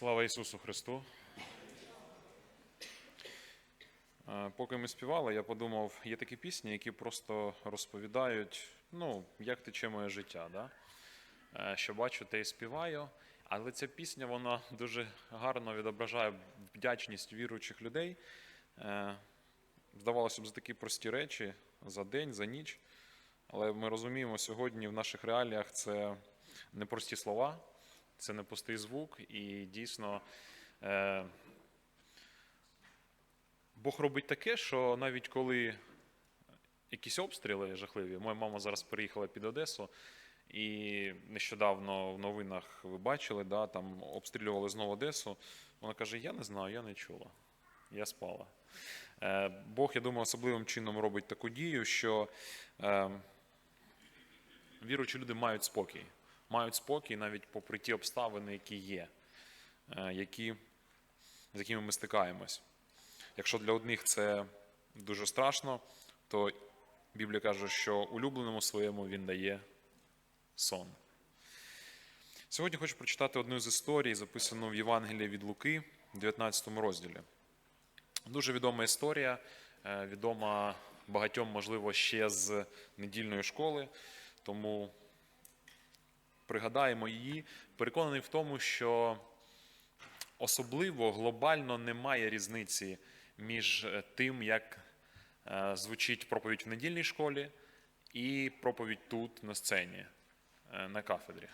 Слава Ісусу Христу. Поки ми співали, я подумав, є такі пісні, які просто розповідають, ну, як тече моє життя. Да? Е, Що бачу, те і співаю. Але ця пісня вона дуже гарно відображає вдячність віруючих людей. Е, Здавалося б, за такі прості речі, за день, за ніч. Але ми розуміємо, сьогодні в наших реаліях це не прості слова, це не пустий звук, і дійсно е, Бог робить таке, що навіть коли якісь обстріли жахливі, моя мама зараз переїхала під Одесу, і нещодавно в новинах ви бачили, да, там обстрілювали знову Одесу. Вона каже: Я не знаю, я не чула. Я спала. Е, Бог, я думаю, особливим чином робить таку дію, що е, віруючі люди мають спокій. Мають спокій навіть попри ті обставини, які є, е, які, з якими ми стикаємось. Якщо для одних це дуже страшно, то Біблія каже, що улюбленому своєму він дає сон. Сьогодні хочу прочитати одну з історій, записану в Євангелії від Луки, в 19 розділі. Дуже відома історія, е, відома багатьом, можливо, ще з недільної школи, тому пригадаємо її. Переконаний в тому, що особливо глобально немає різниці між е, тим, як е, звучить проповідь в недільній школі, і проповідь тут на сцені, е, на кафедрі.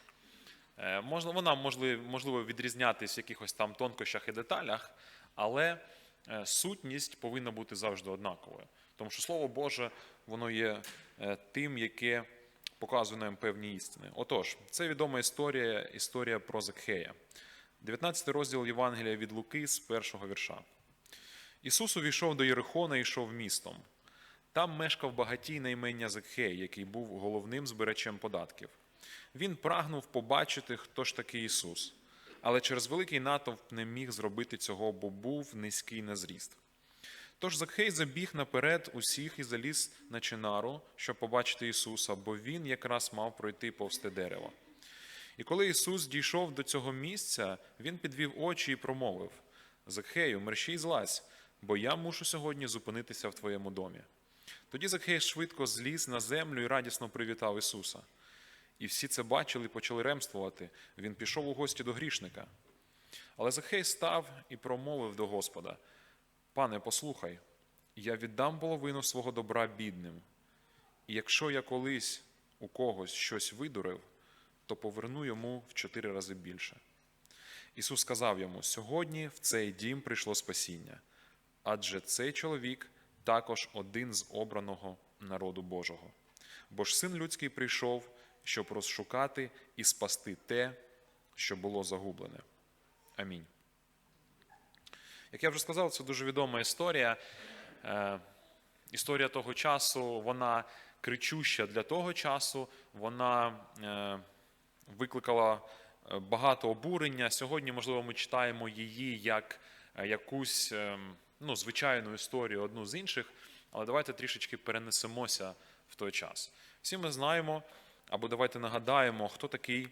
Вона можливо, відрізнятись в якихось там тонкощах і деталях, але сутність повинна бути завжди однаковою. Тому що Слово Боже, воно є тим, яке показує нам певні істини. Отож, це відома історія, історія про Закхея. 19 розділ Євангелія від Луки з першого вірша. Ісус увійшов до Єрихона і йшов містом. Там мешкав багатій на імення Закхей, який був головним збирачем податків. Він прагнув побачити, хто ж такий Ісус, але через великий натовп не міг зробити цього, бо був низький на зріст. Тож Закхей забіг наперед усіх і заліз на чинару, щоб побачити Ісуса, бо він якраз мав пройти повсте дерево. І коли Ісус дійшов до цього місця, він підвів очі і промовив: Закхею, мерщій злазь, бо я мушу сьогодні зупинитися в твоєму домі. Тоді Закхей швидко зліз на землю і радісно привітав Ісуса. І всі це бачили і почали ремствувати. Він пішов у гості до грішника. Але Захей став і промовив до Господа: Пане, послухай, я віддам половину свого добра бідним, і якщо я колись у когось щось видурив, то поверну йому в чотири рази більше. Ісус сказав йому: сьогодні в цей дім прийшло спасіння, адже цей чоловік також один з обраного народу Божого. Бо ж син людський прийшов, щоб розшукати і спасти те, що було загублене. Амінь. Як я вже сказав, це дуже відома історія. Е, Історія того часу, вона кричуща для того часу, вона е, викликала е, багато обурення. Сьогодні, можливо, ми читаємо її як якусь ну, звичайну історію, одну з інших, але давайте трішечки перенесемося в той час. Всі ми знаємо, або давайте нагадаємо, хто такий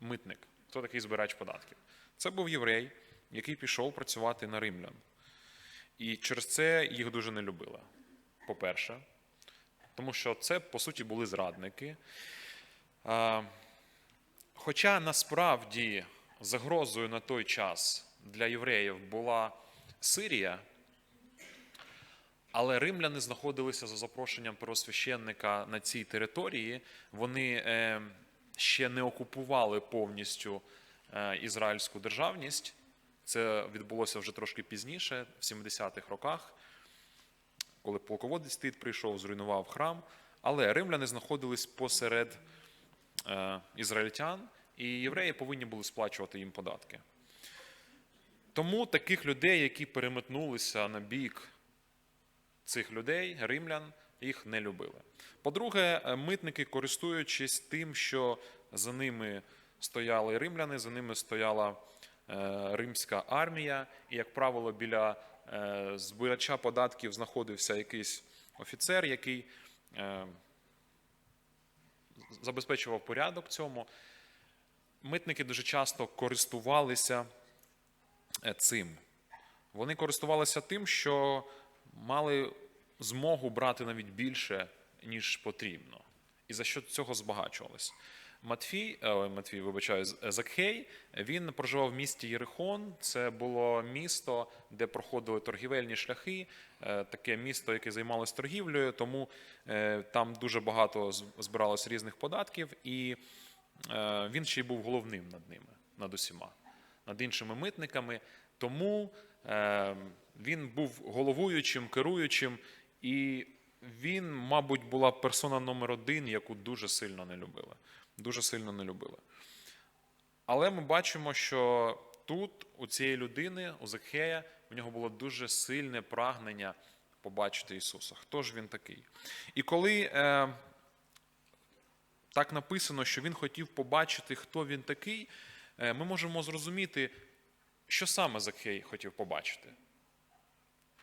митник, хто такий збирач податків. Це був єврей, який пішов працювати на римлян. І через це їх дуже не любили. По-перше, тому що це, по суті, були зрадники. Хоча насправді загрозою на той час для євреїв була Сирія, але римляни знаходилися за запрошенням первосвященника на цій території. Вони е, ще не окупували повністю е, ізраїльську державність. Це відбулося вже трошки пізніше, в 70-х роках, коли полководець Тит прийшов, зруйнував храм. Але римляни знаходились посеред е, ізраїльтян, і євреї повинні були сплачувати їм податки. Тому таких людей, які переметнулися на бік цих людей, римлян, їх не любили. По-друге, е, митники, користуючись тим, що за ними стояли римляни, за ними стояла римська армія, і, як правило, біля е, збирача податків знаходився якийсь офіцер, який е, забезпечував порядок цьому. митники дуже часто користувалися е, цим. Вони користувалися тим, що мали змогу брати навіть більше, ніж потрібно. І за що цього збагачувалися. Матфій, е, ой, Матвій, вибачаю, Закхей, він проживав в місті Єрихон. Це було місто, де проходили торгівельні шляхи, е, таке місто, яке займалось торгівлею, тому е, там дуже багато збиралось різних податків, і е, він ще й був головним над ними, над усіма, над іншими митниками. Тому е, він був головуючим, керуючим, і він, мабуть, була персона номер один, яку дуже сильно не любили. Дуже сильно не любили. Але ми бачимо, що тут, у цієї людини, у Закхея, у нього було дуже сильне прагнення побачити Ісуса. Хто ж він такий? І коли е, так написано, що він хотів побачити, хто він такий, е, ми можемо зрозуміти, що саме Закхей хотів побачити.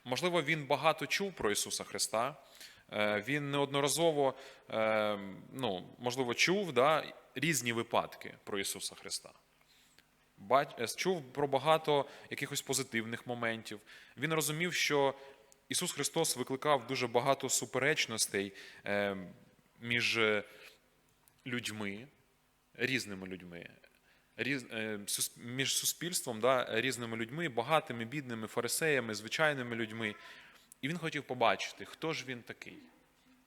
Можливо, він багато чув про Ісуса Христа. е, Він неодноразово, е, ну, можливо, чув да, різні випадки про Ісуса Христа. Е, Чув про багато якихось позитивних моментів. Він розумів, що Ісус Христос викликав дуже багато суперечностей між людьми, різними людьми, між суспільством, да, різними людьми, багатими, бідними, фарисеями, звичайними людьми. І він хотів побачити, хто ж він такий,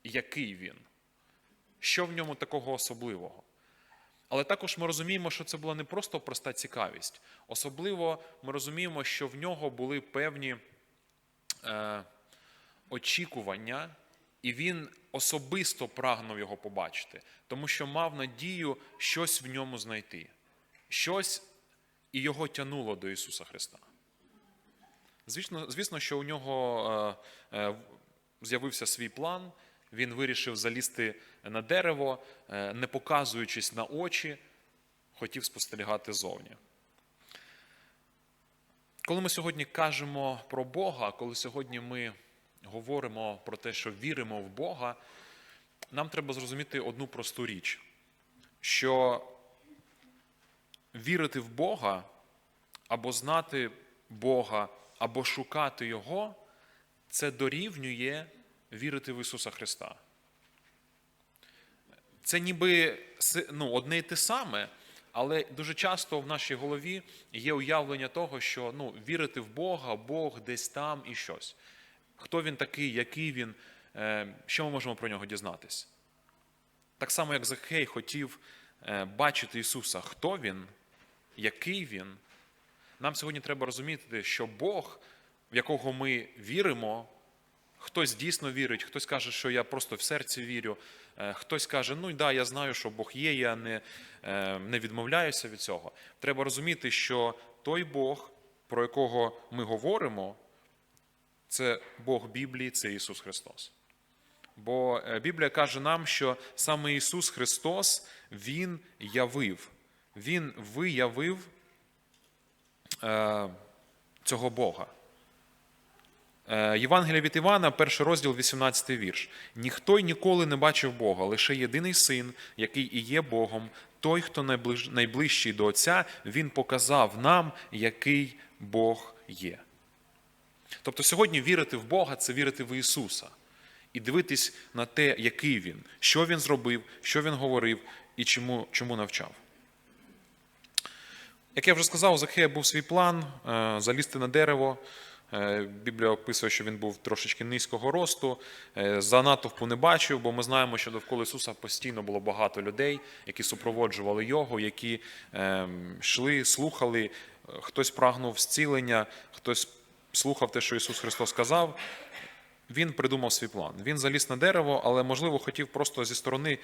який він, що в ньому такого особливого. Але також ми розуміємо, що це була не просто проста цікавість. Особливо ми розуміємо, що в нього були певні е, очікування, і він особисто прагнув його побачити, тому що мав надію щось в ньому знайти, щось і його тянуло до Ісуса Христа. Звісно, звісно, що у нього е, е, з'явився свій план. Він вирішив залізти на дерево, е, не показуючись на очі, хотів спостерігати зовні. Коли ми сьогодні кажемо про Бога, коли сьогодні ми говоримо про те, що віримо в Бога, нам треба зрозуміти одну просту річ, що вірити в Бога або знати Бога, або шукати Його, це дорівнює вірити в Ісуса Христа. Це ніби ну, одне і те саме, але дуже часто в нашій голові є уявлення того, що ну, вірити в Бога, Бог десь там і щось. Хто він такий, який він, е, що ми можемо про нього дізнатись? Так само, як Захей хотів е, бачити Ісуса, хто він, який він. Нам сьогодні треба розуміти, що Бог, в якого ми віримо, хтось дійсно вірить, хтось каже, що я просто в серці вірю, е, хтось каже, ну да, я знаю, що Бог є, я не, е, не відмовляюся від цього. Треба розуміти, що той Бог, про якого ми говоримо, це Бог Біблії, це Ісус Христос. Бо е, Біблія каже нам, що саме Ісус Христос Він явив, Він виявив е, цього Бога. Е, Євангелія від Івана, перший розділ, 18 вірш. Ніхто й ніколи не бачив Бога, лише єдиний син, який і є Богом, той, хто найближ- найближчий до Отця, він показав нам, який Бог є. Тобто сьогодні вірити в Бога це вірити в Ісуса і дивитись на те, який Він, що Він зробив, що Він говорив і чому, чому навчав. Як я вже сказав, у Захея був свій план е, залізти на дерево. Е, Біблія описує, що він був трошечки низького росту. Е, За натовпу не бачив, бо ми знаємо, що довкола Ісуса постійно було багато людей, які супроводжували його, які е, йшли, слухали. Хтось прагнув зцілення, хтось слухав те, що Ісус Христос сказав. Він придумав свій план. Він заліз на дерево, але, можливо, хотів просто зі сторони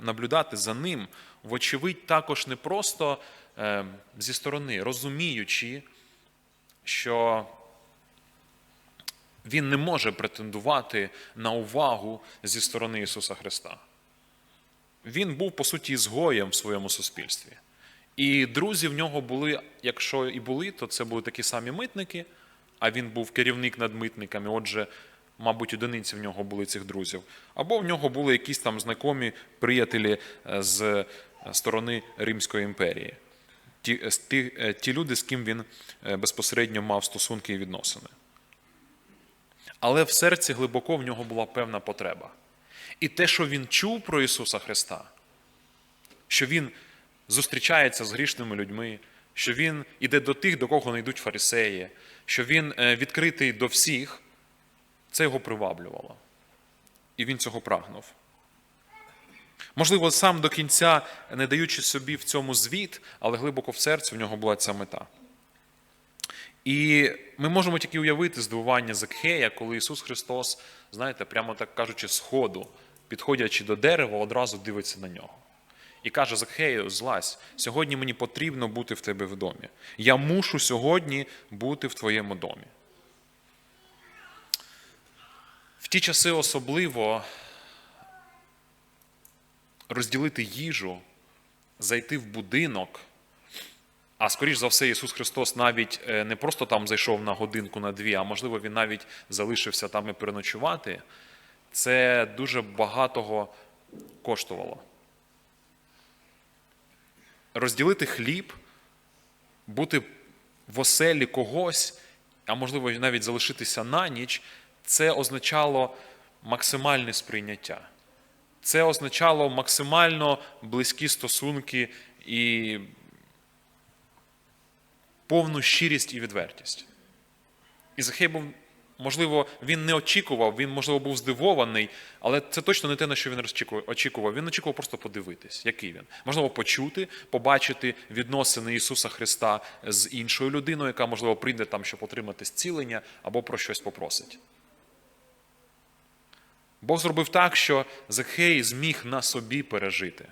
наблюдати за ним, вочевидь, також не просто зі сторони, розуміючи, що він не може претендувати на увагу зі сторони Ісуса Христа. Він був, по суті, згоєм в своєму суспільстві. І друзі в нього були, якщо і були, то це були такі самі митники, а він був керівник над митниками. Отже, мабуть, одиниці в нього були цих друзів. Або в нього були якісь там знайомі приятелі е, з сторони Римської імперії. Ті, ті, е, ті люди, з ким він е, безпосередньо мав стосунки і відносини. Але в серці глибоко в нього була певна потреба. І те, що він чув про Ісуса Христа, що Він зустрічається з грішними людьми, що Він іде до тих, до кого не йдуть фарисеї, що Він е, відкритий до всіх, це його приваблювало. І він цього прагнув. Можливо, сам до кінця, не даючи собі в цьому звіт, але глибоко в серці в нього була ця мета. І ми можемо тільки уявити здивування Закхея, коли Ісус Христос, знаєте, прямо так кажучи, з ходу, підходячи до дерева, одразу дивиться на нього. І каже Закхею, злазь, сьогодні мені потрібно бути в тебе в домі. Я мушу сьогодні бути в твоєму домі. В ті часи особливо розділити їжу, зайти в будинок. А скоріш за все, Ісус Христос навіть е, не просто там зайшов на годинку на дві, а можливо, Він навіть залишився там і переночувати. Це дуже багатого коштувало. Розділити хліб, бути в оселі когось, а можливо, навіть залишитися на ніч, це означало максимальне сприйняття. Це означало максимально близькі стосунки і повну щирість і відвертість. І Захей був, можливо, він не очікував, він, можливо, був здивований, але це точно не те, на що він очікував. Він очікував просто подивитись, який він. Можливо, почути, побачити відносини Ісуса Христа з іншою людиною, яка, можливо, прийде там, щоб отримати зцілення або про щось попросить. Бог зробив так, що Захей зміг на собі пережити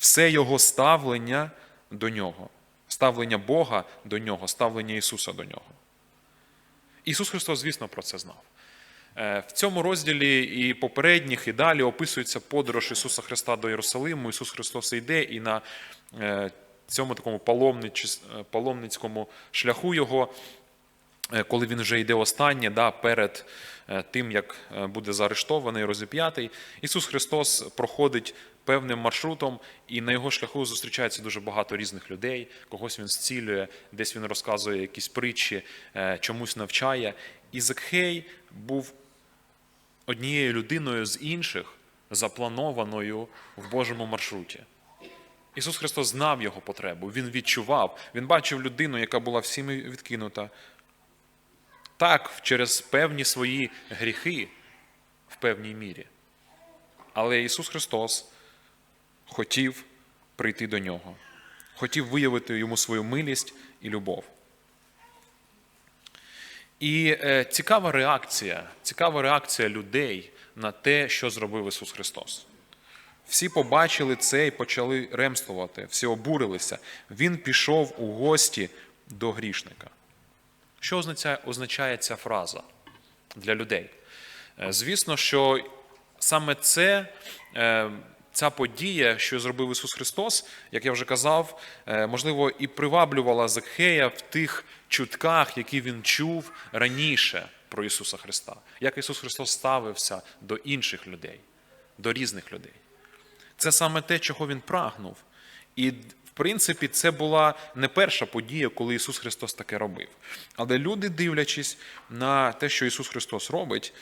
все його ставлення до нього, ставлення Бога до нього, ставлення Ісуса до нього. Ісус Христос, звісно, про це знав. Е, В цьому розділі і попередніх, і далі описується подорож Ісуса Христа до Єрусалиму. Ісус Христос йде і на е, цьому такому е, паломницькому шляху Його коли він вже йде останнє, да, перед е, тим, як е, буде заарештований, розіп'ятий, Ісус Христос проходить певним маршрутом, і на його шляху зустрічається дуже багато різних людей. Когось він зцілює, десь він розказує якісь притчі, е, чомусь навчає. І Закхей був однією людиною з інших, запланованою в Божому маршруті. Ісус Христос знав його потребу, Він відчував, Він бачив людину, яка була всіми відкинута. Так, через певні свої гріхи в певній мірі. Але Ісус Христос хотів прийти до нього, хотів виявити йому свою милість і любов. І е, цікава реакція, цікава реакція людей на те, що зробив Ісус Христос. Всі побачили це і почали ремствувати, всі обурилися. Він пішов у гості до грішника. Що означає, означає ця фраза для людей? Е, Звісно, що саме це, е, ця подія, що зробив Ісус Христос, як я вже казав, е, можливо, і приваблювала Закхея в тих чутках, які він чув раніше про Ісуса Христа. Як Ісус Христос ставився до інших людей, до різних людей. Це саме те, чого він прагнув. І, принципі, це була не перша подія, коли Ісус Христос таке робив. Але люди, дивлячись на те, що Ісус Христос робить,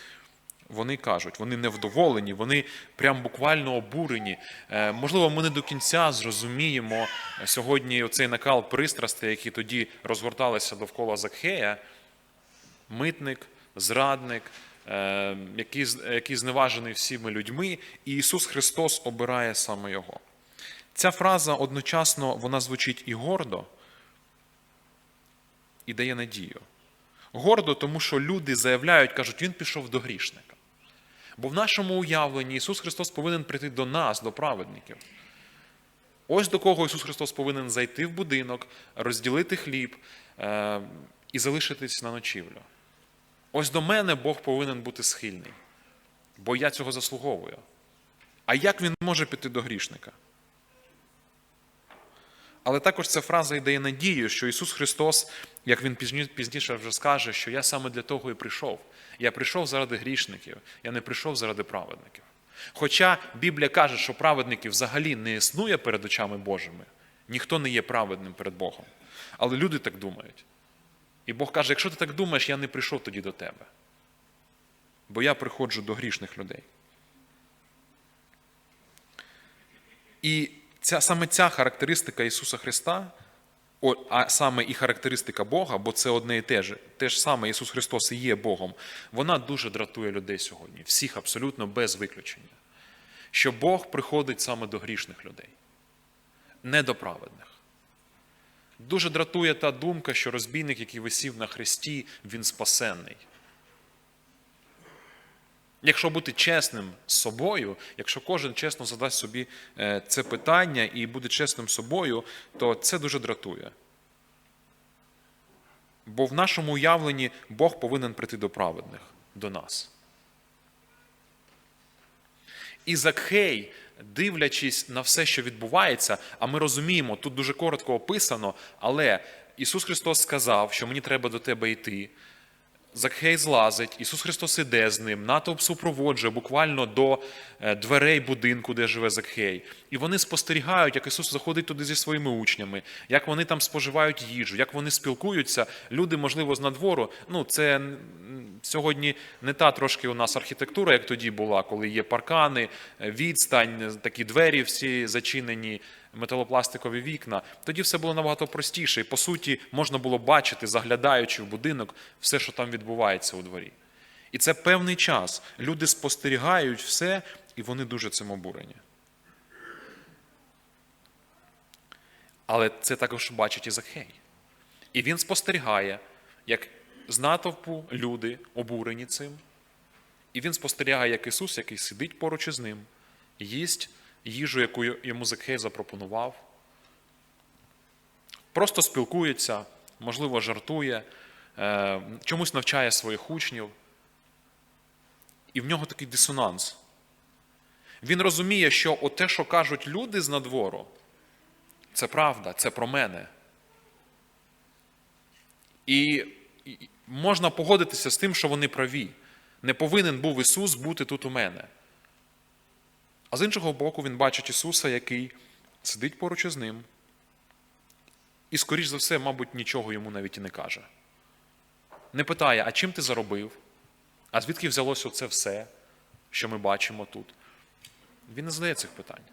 вони кажуть, вони невдоволені, вони прям буквально обурені. Е, Можливо, ми не до кінця зрозуміємо сьогодні оцей накал пристрастей, які тоді розгорталися довкола Закхея. Митник, зрадник, е, який, який зневажений всіми людьми, і Ісус Христос обирає саме його. Ця фраза одночасно вона звучить і гордо, і дає надію. Гордо, тому що люди заявляють, кажуть, Він пішов до грішника. Бо в нашому уявленні Ісус Христос повинен прийти до нас, до праведників. Ось до кого Ісус Христос повинен зайти в будинок, розділити хліб е, і залишитись на ночівлю. Ось до мене Бог повинен бути схильний, бо я цього заслуговую. А як він може піти до грішника? Але також ця фраза й дає надію, що Ісус Христос, як Він пізніше вже скаже, що я саме для того і прийшов. Я прийшов заради грішників, я не прийшов заради праведників. Хоча Біблія каже, що праведників взагалі не існує перед очами Божими, ніхто не є праведним перед Богом. Але люди так думають. І Бог каже: якщо ти так думаєш, я не прийшов тоді до тебе. Бо я приходжу до грішних людей. І ця, саме ця характеристика Ісуса Христа, а саме і характеристика Бога, бо це одне і те ж, те ж саме Ісус Христос і є Богом, вона дуже дратує людей сьогодні, всіх абсолютно без виключення. Що Бог приходить саме до грішних людей, не до праведних. Дуже дратує та думка, що розбійник, який висів на хресті, він спасенний. Якщо бути чесним з собою, якщо кожен чесно задасть собі е, це питання і буде чесним собою, то це дуже дратує. Бо в нашому уявленні Бог повинен прийти до праведних, до нас. І Закхей, дивлячись на все, що відбувається, а ми розуміємо, тут дуже коротко описано, але Ісус Христос сказав, що мені треба до тебе йти. Закхей злазить, Ісус Христос іде з ним, натовп супроводжує буквально до е, дверей будинку, де живе Закхей. І вони спостерігають, як Ісус заходить туди зі своїми учнями, як вони там споживають їжу, як вони спілкуються. Люди, можливо, з надвору. Ну, це сьогодні не та трошки у нас архітектура, як тоді була, коли є паркани, е, відстань, такі двері всі зачинені металопластикові вікна. Тоді все було набагато простіше. І по суті, можна було бачити, заглядаючи в будинок, все, що там відбувається у дворі. І це певний час. Люди спостерігають все, і вони дуже цим обурені. Але це також бачить і Захей. І він спостерігає, як з натовпу люди обурені цим. І він спостерігає, як Ісус, який сидить поруч із ним, їсть їжу, яку йому Закхей запропонував. Просто спілкується, можливо, жартує, е, чомусь навчає своїх учнів. І в нього такий дисонанс. Він розуміє, що те, що кажуть люди з надвору, це правда, це про мене. І і можна погодитися з тим, що вони праві. Не повинен був Ісус бути тут у мене. А з іншого боку, він бачить Ісуса, який сидить поруч із ним, і, скоріш за все, мабуть, нічого йому навіть і не каже. Не питає, а чим ти заробив? А звідки взялося це все, що ми бачимо тут? Він не задає цих питань.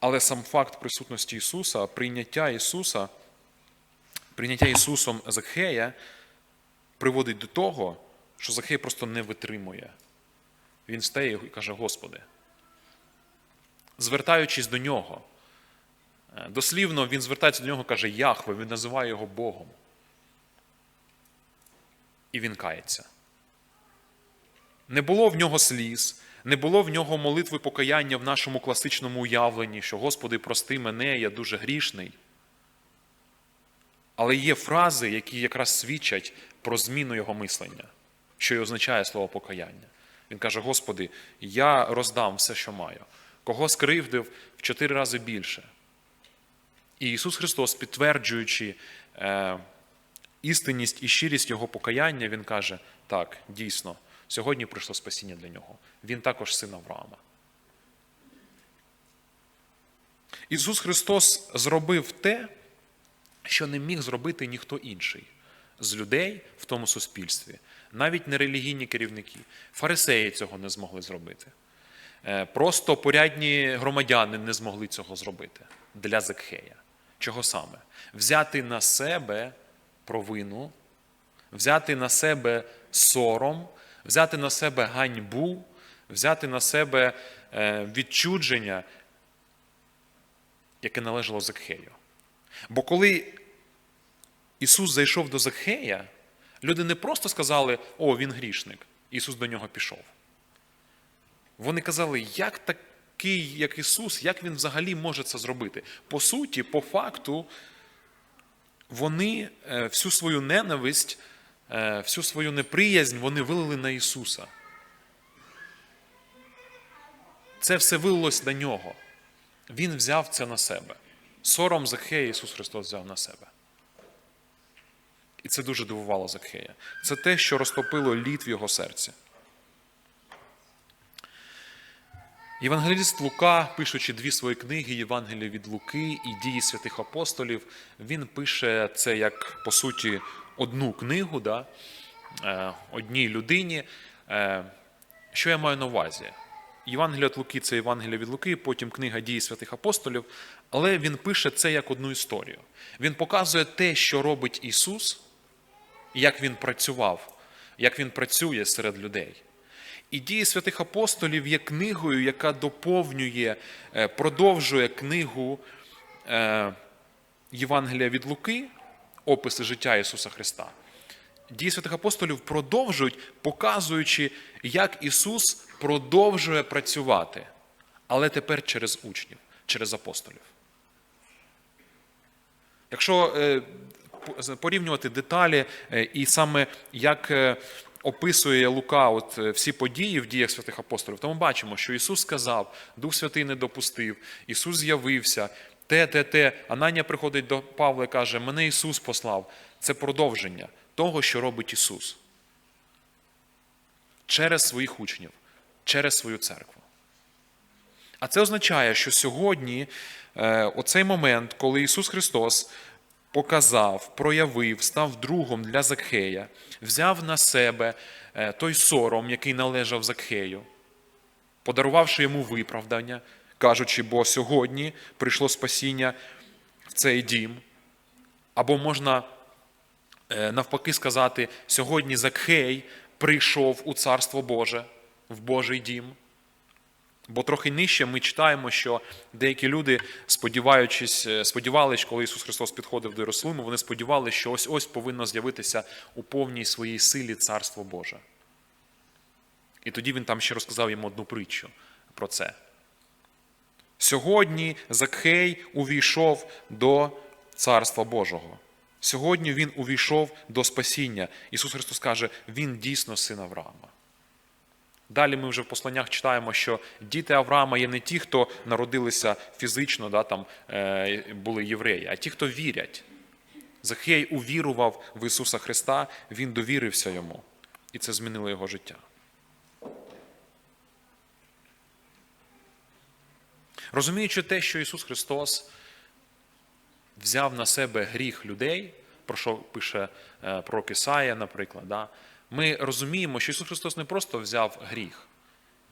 Але сам факт присутності Ісуса, прийняття Ісуса, прийняття Ісусом Закхея приводить до того, що Захей просто не витримує. Він стає і каже: Господи, звертаючись до нього, е, дослівно він звертається до нього, каже Яхве, він називає його Богом. І він кається. Не було в нього сліз, не було в нього молитви покаяння в нашому класичному уявленні, що Господи, прости мене, я дуже грішний. Але є фрази, які якраз свідчать про зміну його мислення, що й означає слово покаяння. Він каже: Господи, я роздам все, що маю. Кого скривдив в чотири рази більше. І Ісус Христос, підтверджуючи е, істинність і щирість Його покаяння, Він каже: так, дійсно, сьогодні прийшло спасіння для нього. Він також син Авраама. Ісус Христос зробив те, що не міг зробити ніхто інший з людей в тому суспільстві, навіть не релігійні керівники. Фарисеї цього не змогли зробити. Е, Просто порядні громадяни не змогли цього зробити для Закхея. Чого саме? Взяти на себе провину, взяти на себе сором, взяти на себе ганьбу, взяти на себе е, відчудження, яке належало Закхею. Бо коли Ісус зайшов до Закхея, люди не просто сказали, о, він грішник, Ісус до нього пішов. Вони казали, як такий, як Ісус, як Він взагалі може це зробити? По суті, по факту, вони е, всю свою ненависть, е, всю свою неприязнь вони вилили на Ісуса. Це все вилилось на нього. Він взяв це на себе. Сором Захея Ісус Христос взяв на себе. І це дуже дивувало Закхея. Це те, що розтопило лід в його серці. Євангеліст Лука, пишучи дві свої книги Євангелія від Луки і дії святих апостолів, він пише це як по суті одну книгу, да, е, одній людині. Е, Що я маю на увазі? Євангелія від Луки це Євангелія від Луки, потім книга дії святих апостолів, але він пише це як одну історію. Він показує те, що робить Ісус, як він працював, як він працює серед людей. І дії святих апостолів є книгою, яка доповнює, е, продовжує книгу е, Євангелія від Луки, описи життя Ісуса Христа. Дії святих апостолів продовжують, показуючи, як Ісус продовжує працювати, але тепер через учнів, через апостолів. Якщо е, порівнювати деталі е, і саме як е, описує Лука от е, всі події в діях святих апостолів, то ми бачимо, що Ісус сказав, Дух Святий не допустив, Ісус з'явився, те, те, те. Ананія приходить до Павла і каже: Мене Ісус послав. Це продовження того, що робить Ісус через своїх учнів, через свою церкву. А це означає, що сьогодні, оцей момент, коли Ісус Христос показав, проявив, став другом для Закхея, взяв на себе е, той сором, який належав Закхею, подарувавши йому виправдання, кажучи, бо сьогодні прийшло спасіння в цей дім. Або можна е, навпаки сказати, сьогодні Закхей прийшов у Царство Боже, в Божий дім. Бо трохи нижче ми читаємо, що деякі люди, сподіваючись, е, сподівалися, коли Ісус Христос підходив до Єрусалиму, вони сподівалися, що ось ось повинно з'явитися у повній своїй силі Царство Боже. І тоді він там ще розказав їм одну притчу про це. Сьогодні Закхей увійшов до Царства Божого. Сьогодні він увійшов до спасіння. Ісус Христос каже, Він дійсно син Авраама. Далі ми вже в посланнях читаємо, що діти Авраама є не ті, хто народилися фізично, да, там, е, були євреї, а ті, хто вірять. Захей увірував в Ісуса Христа, він довірився йому, і це змінило його життя. Розуміючи те, що Ісус Христос взяв на себе гріх людей, про що пише е, пророк Ісая, наприклад, да, ми розуміємо, що Ісус Христос не просто взяв гріх,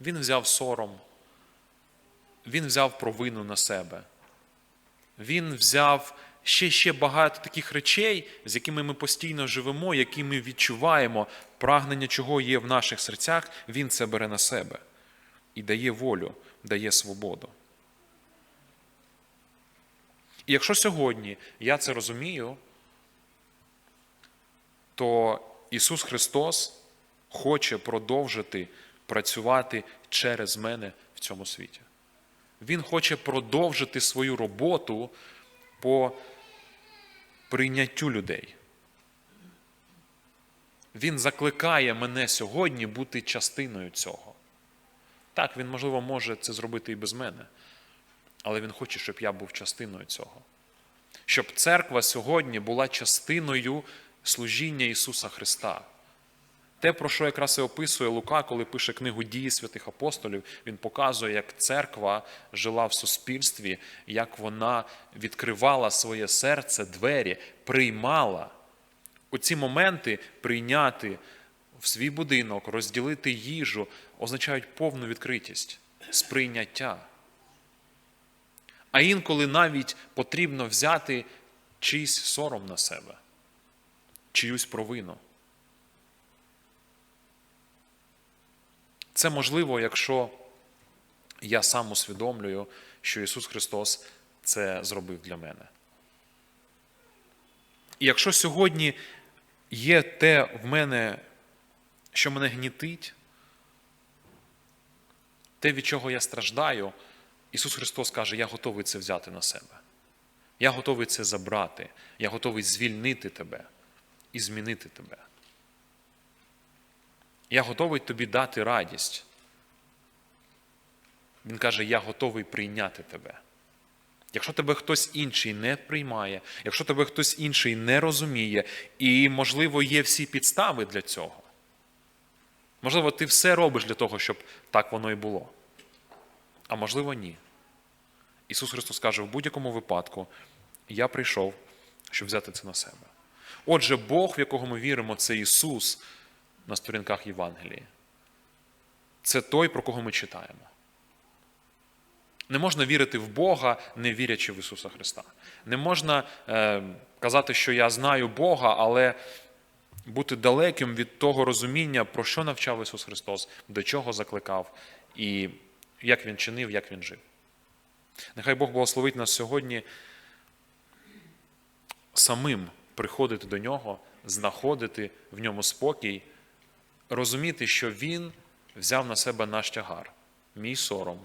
Він взяв сором, Він взяв провину на себе. Він взяв ще ще багато таких речей, з якими ми постійно живемо, які ми відчуваємо, прагнення чого є в наших серцях, Він це бере на себе і дає волю, дає свободу. І якщо сьогодні я це розумію, то Ісус Христос хоче продовжити працювати через мене в цьому світі. Він хоче продовжити свою роботу по прийняттю людей. Він закликає мене сьогодні бути частиною цього. Так, він, можливо, може це зробити і без мене, але він хоче, щоб я був частиною цього. Щоб церква сьогодні була частиною служіння Ісуса Христа. Те, про що якраз і описує Лука, коли пише книгу дії святих апостолів, він показує, як церква жила в суспільстві, як вона відкривала своє серце, двері, приймала. У ці моменти прийняти в свій будинок, розділити їжу, означають повну відкритість, сприйняття. А інколи навіть потрібно взяти чийсь сором на себе, чиюсь провину. Це можливо, якщо я сам усвідомлюю, що Ісус Христос це зробив для мене. І якщо сьогодні є те в мене, що мене гнітить, те, від чого я страждаю, Ісус Христос каже, я готовий це взяти на себе. Я готовий це забрати, я готовий звільнити тебе і змінити тебе. Я готовий тобі дати радість. Він каже, я готовий прийняти тебе. Якщо тебе хтось інший не приймає, якщо тебе хтось інший не розуміє, і, можливо, є всі підстави для цього, можливо, ти все робиш для того, щоб так воно і було. а можливо, ні. Ісус Христос каже: в будь-якому випадку я прийшов, щоб взяти це на себе. Отже, Бог, в якого ми віримо, це Ісус на сторінках Євангелії. Це той, про кого ми читаємо. Не можна вірити в Бога, не вірячи в Ісуса Христа. Не можна е, казати, що я знаю Бога, але бути далеким від того розуміння, про що навчав Ісус Христос, до чого закликав, і як Він чинив, як Він жив. Нехай Бог благословить нас сьогодні самим приходити до Нього, знаходити в ньому спокій, розуміти, що Він взяв на себе наш тягар, мій сором,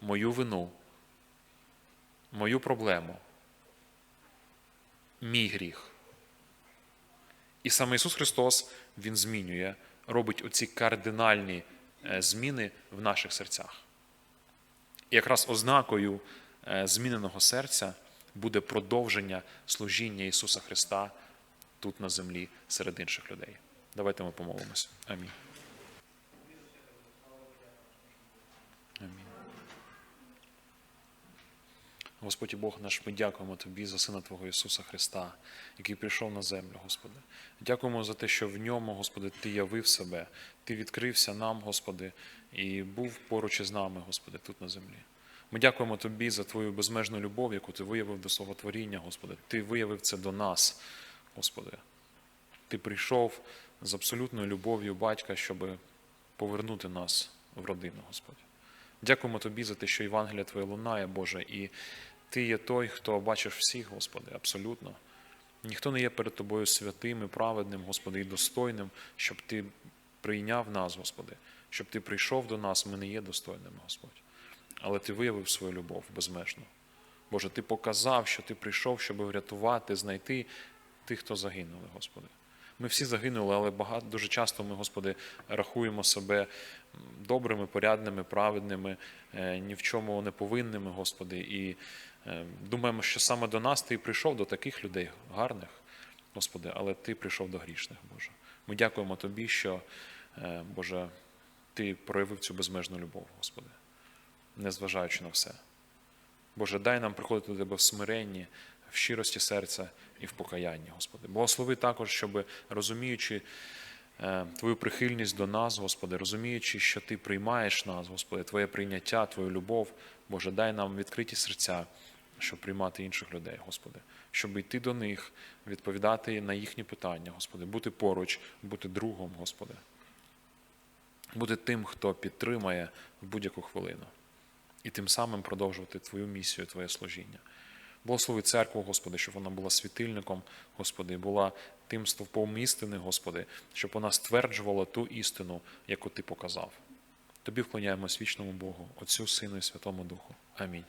мою вину, мою проблему, мій гріх. І саме Ісус Христос Він змінює, робить оці кардинальні е, зміни в наших серцях. І якраз ознакою е, зміненого серця буде продовження служіння Ісуса Христа тут на землі серед інших людей. Давайте ми помолимося. Амінь. Амінь. Господь і Бог наш, ми дякуємо Тобі за Сина Твого Ісуса Христа, який прийшов на землю, Господи. Дякуємо за те, що в ньому, Господи, Ти явив себе, Ти відкрився нам, Господи, і був поруч із нами, Господи, тут на землі. Ми дякуємо Тобі за Твою безмежну любов, яку Ти виявив до свого творіння, Господи. Ти виявив це до нас, Господи. Ти прийшов з абсолютною любов'ю батька, щоб повернути нас в родину, Господь. Дякуємо Тобі за те, що Євангелія Твоє лунає, Боже, і Ти є той, хто бачиш всіх, Господи, абсолютно. Ніхто не є перед Тобою святим і праведним, Господи, і достойним, щоб Ти прийняв нас, Господи, щоб Ти прийшов до нас, ми не є достойними, Господь. Але Ти виявив свою любов безмежно. Боже, Ти показав, що Ти прийшов, щоб врятувати, знайти тих, хто загинули, Господи. Ми всі загинули, але багато дуже часто ми, Господи, рахуємо себе добрими, порядними, праведними, е, ні в чому не повинними, Господи, і е, думаємо, що саме до нас Ти прийшов до таких людей гарних, Господи, але Ти прийшов до грішних, Боже. Ми дякуємо Тобі, що, е, Боже, Ти проявив цю безмежну любов, Господи, незважаючи на все. Боже, дай нам приходити до Тебе в смиренні, в щирості серця і в покаянні, Господи. Благослови також, щоб розуміючи е, Твою прихильність до нас, Господи, розуміючи, що Ти приймаєш нас, Господи, Твоє прийняття, Твою любов, Боже, дай нам відкриті серця, щоб приймати інших людей, Господи, щоб йти до них, відповідати на їхні питання, Господи, бути поруч, бути другом, Господи, бути тим, хто підтримає в будь-яку хвилину і тим самим продовжувати Твою місію, Твоє служіння. Благослови церкву, Господи, щоб вона була світильником, Господи, була тим стовпом істини, Господи, щоб вона стверджувала ту істину, яку Ти показав. Тобі вклоняємось вічному Богу, Отцю, Сину і Святому Духу. Амінь.